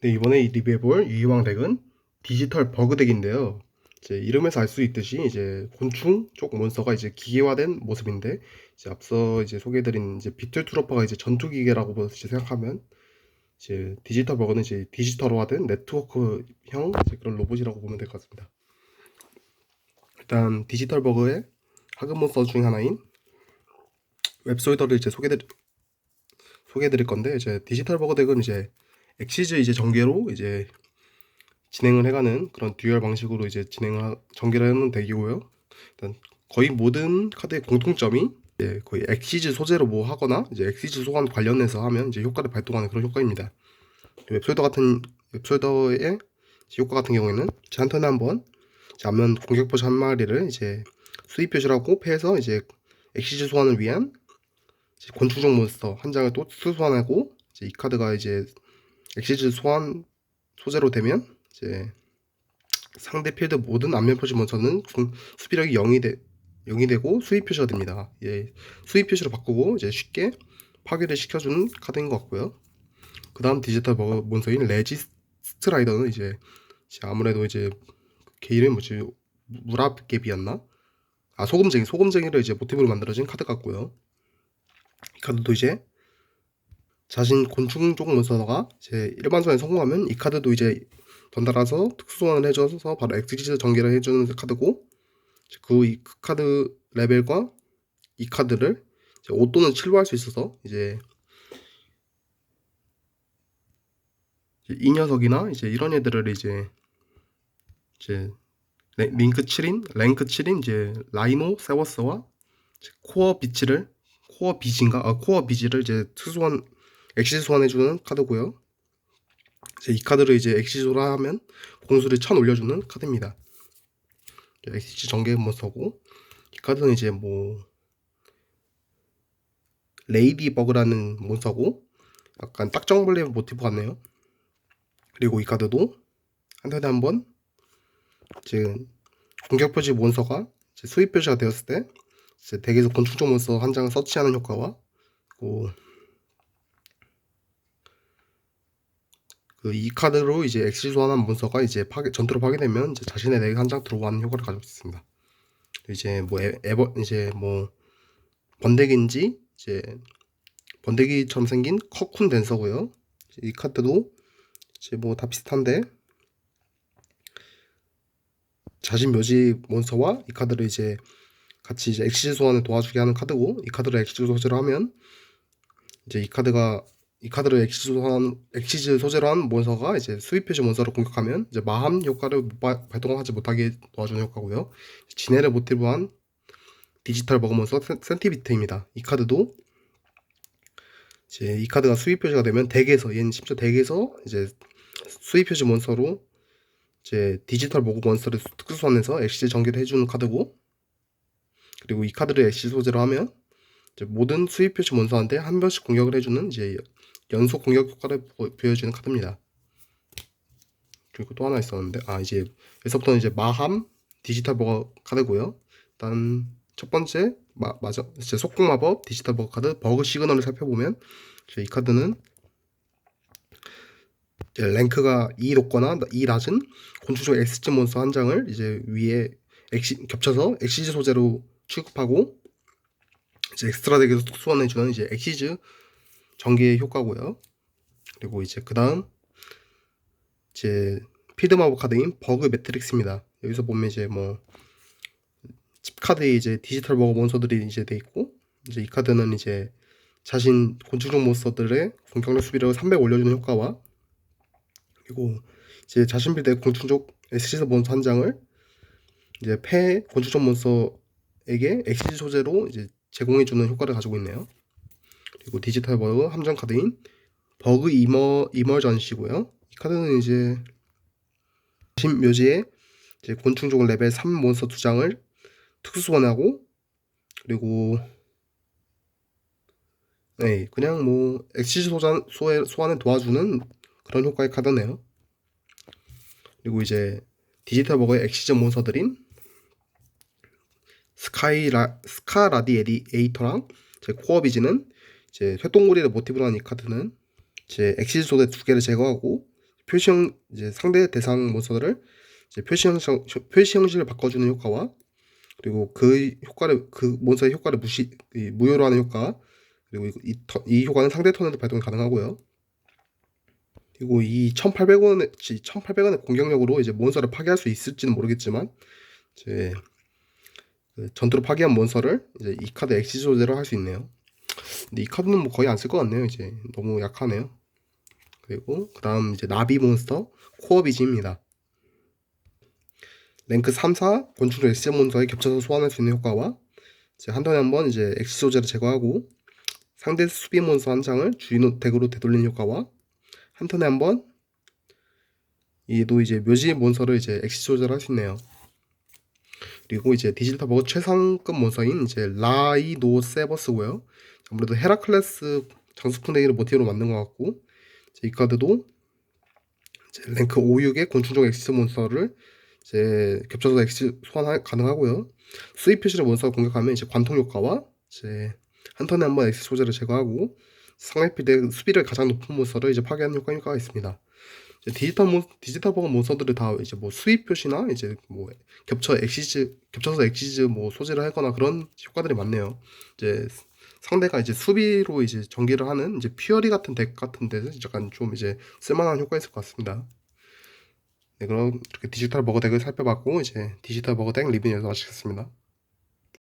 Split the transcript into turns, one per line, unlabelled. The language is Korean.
네, 이번에 이 리뷰해볼 유희왕 덱은 디지털 버그 덱인데요. 이제 이름에서 알 수 있듯이 이제 곤충 쪽 몬스터가 이제 기계화된 모습인데 이제 앞서 이제 소개해드린 이제 비틀 트로퍼가 이제 전투 기계라고 생각하면 이제 디지털 버그는 이제 디지털화된 네트워크형 그런 로봇이라고 보면 될 것 같습니다. 일단 디지털 버그의 하급 몬스터 중 하나인 웹솔더를 이제 소개드릴 소개해드릴 건데 이제 디지털 버그 덱은 이제 엑시즈 이제 전개로 이제 진행을 해가는 그런 듀얼 방식으로 이제 진행을 하- 전개를 하는 덱이고요. 일단 거의 모든 카드의 공통점이 이제 거의 엑시즈 소재로 뭐 하거나 이제 엑시즈 소관 관련해서 하면 이제 효과를 발동하는 그런 효과입니다. 웹솔더 같은 웹솔더의 효과 같은 경우에는 제한 턴에 한번 앞면 공격 포시 한 마리를 이제 수입 표시를 하고 패해서 이제 엑시즈 소환을 위한 곤충종 몬스터 한 장을 또 소환하고 이제 이 카드가 이제 엑시즈 소환 소재로 되면 이제 상대 필드 모든 안면 표시 중- 수비력이 0이 되, 0이 되고 수입 표시가 됩니다. 예, 수입 표시로 바꾸고 이제 쉽게 파괴를 시켜주는 카드인 것 같고요. 그 다음 디지털 몬스터인 레지스트 라이더는 이제, 아무래도 이제 걔 이름이 뭐지 무라개비였나? 아 소금쟁이 소금쟁이를 이제 모티브로 만들어진 카드 같고요. 이 카드도 이제 자신 곤충 쪽 몬스터가 이제 일반전에 성공하면 이 카드도 이제 던달아서 특수 소환을 해줘서 바로 엑스지즈 전개를 해주는 카드고 이제 그, 카드 레벨과 이 카드를 이제 5 또는 7로 할 수 있어서 이제 이 녀석이나 이제 이런 애들을 이제 이제 레- 링크 7인 랭크 7인 이제 라이노 세워스와 코어 비치를 코어 비지인가? 아 코어 비지를 이제 특수소환 엑시즈 소환해주는 카드고요. 이제 이 카드를 이제 엑시즈로 하면 공수를 천 올려주는 카드입니다. 엑시즈 전개 몬스터고 이 카드는 이제 뭐 레이디 버그라는 몬스터고 약간 딱정벌레 모티브 같네요. 그리고 이 카드도 한 턴에 한번 이제 공격 표시 몬스터가 수입 표시가 되었을 때 덱에서 곤충종 몬스터 한 장을 서치하는 효과와 그리고 그 이 카드로 이제 엑시 소환한 몬스터가 이제 파괴, 전투로 파괴되면 이제 자신의 덱에 한장 들어가는 효과를 가지고 있습니다. 이제 뭐 에, 에버 이제 뭐 번데기인지 이제 번데기처럼 생긴 커쿤 댄서고요. 이 카드도 이제 뭐 다 비슷한데 자신 묘지 몬스터와 이 카드를 이제 같이 이제 엑시즈 소환을 도와주게 하는 카드고 이 카드를 엑시즈 소재로 하면 이제 이 카드가 이 카드를 엑시즈 소환 엑시즈 소재로 한 몬스터가 이제 수입 표시 몬스터를 공격하면 이제 마함 효과를 발동하지 못하게 도와주는 효과고요. 지네를 모티브한 디지털 버그 몬스터 센- 센티비트입니다. 이 카드도 이제 이 카드가 수입 표시가 되면 덱에서 얘는 심지어 덱에서 이제 수입 표시 몬스터로 이제 디지털 버그 몬스터를 특수 소환해서 엑시즈 전개를 해주는 카드고 그리고 이 카드를 엑시즈 소재로 하면 모든 수입 표시 몬스터한테 한 번씩 공격을 해주는 이제 연속 공격 효과를 보- 보여주는 카드입니다. 그리고 또 하나 있었는데 아 이제 여기서부터는 이제 마함 디지털 버거 카드고요. 일단 첫 번째 마, 맞아 이제 속공 마법 디지털 버거 카드 버그 시그널을 살펴보면 이 카드는 랭크가 2 높거나 2 낮은 곤충적 엑스지 몬스터 한 장을 이제 위에 엑시, 겹쳐서 엑시즈 소재로 취급하고 이제 엑스트라 덱에서 소환해주는 이제 엑시즈 전개 효과고요. 그리고 이제 그 다음 이제 필드 마법 카드인 버그 매트릭스입니다. 여기서 보면 이제 뭐 칩 카드에 이제 디지털 버그 몬스터들이 이제 돼 있고 이제 이 카드는 이제 자신 곤충종 몬스터들의 공격력 수비력을 300 올려주는 효과와 그리고 이제 자신 빌드의 곤충족 엑시즈 몬스터 한 장을 이제 폐 곤충종 몬스터에게 엑시즈 소재로 이제 제공해주는 효과를 가지고 있네요. 그리고 디지털 버그 함정 카드인 버그 이머 이머전시고요. 이 카드는 이제 신 묘지에 이제 곤충족 레벨 3 몬스터 두 장을 특수 소환하고 그리고 네 그냥 뭐 엑시즈 소환 소에, 소환을 도와주는 그런 효과의 카드네요. 그리고 이제 디지털 버거의 엑시즈 몬스터들인 스카이 라 스카라디에이터랑 제 코어 비지는 이 제 쇠똥구리를 모티브로 한 이 카드는 이제 엑시즈 소대 두 개를 제거하고 표시형 이제 상대 대상 몬스터들을 이제 표시 형식 표시 형식을 바꿔주는 효과와 그리고 그 효과를 그 몬스터의 효과를 무시 이, 무효로 하는 효과 그리고 이, 이, 효과는 상대 턴에도 발동이 가능하고요. 그리고 이 1,800원의 1,800원의 공격력으로 이제 몬스터를 파괴할 수 있을지는 모르겠지만 이제 그 전투로 파괴한 몬스터를 이제 이 카드 엑시 조제로 할 수 있네요. 근데 이 카드는 뭐 거의 안 쓸 것 같네요. 이제 너무 약하네요. 그리고 그 다음 이제 나비 몬스터 코어 비지입니다. 랭크 3, 4 권충조 엑시 몬스터에 겹쳐서 소환할 수 있는 효과와 이제 한 턴에 한 번 이제 엑시 조제를 제거하고 상대 수비 몬스터 한 장을 주인 덱으로 되돌리는 효과와 한 턴에 한 번 얘도 이제 묘지 몬스터를 이제 엑시 조제를 할수 있네요. 그리고 이제 디지털 버그 최상급 몬스터인 이제 라이노 세버스고요. 아무래도 헤라클레스 장수풍뎅이를 모티브로 만든 것 같고 이 카드도 랭크 5, 6의 곤충종 엑시스 몬스터를 이제 겹쳐서 엑시 소환 가능하고요. 수입 표시를 몬스터가 공격하면 이제 관통 효과와 이제 한 턴에 한 번 엑시 소재를 제거하고 상대필의 수비를 가장 높은 몬스터를 이제 파괴하는 효과 효과가 있습니다. 디지털 몬 디지털 버거 몬스터들을 다 이제 뭐 수입 표시나 이제 뭐 겹쳐 엑시즈 겹쳐서 엑시즈 뭐 소재를 하거나 그런 효과들이 많네요. 이제 상대가 이제 수비로 이제 전개를 하는 이제 퓨어리 같은 덱 같은 데서 약간 좀 이제 쓸만한 효과 있을 것 같습니다. 네, 그럼 이렇게 디지털 버거 덱을 살펴봤고 이제 디지털 버거 덱 리뷰에서 마치겠습니다.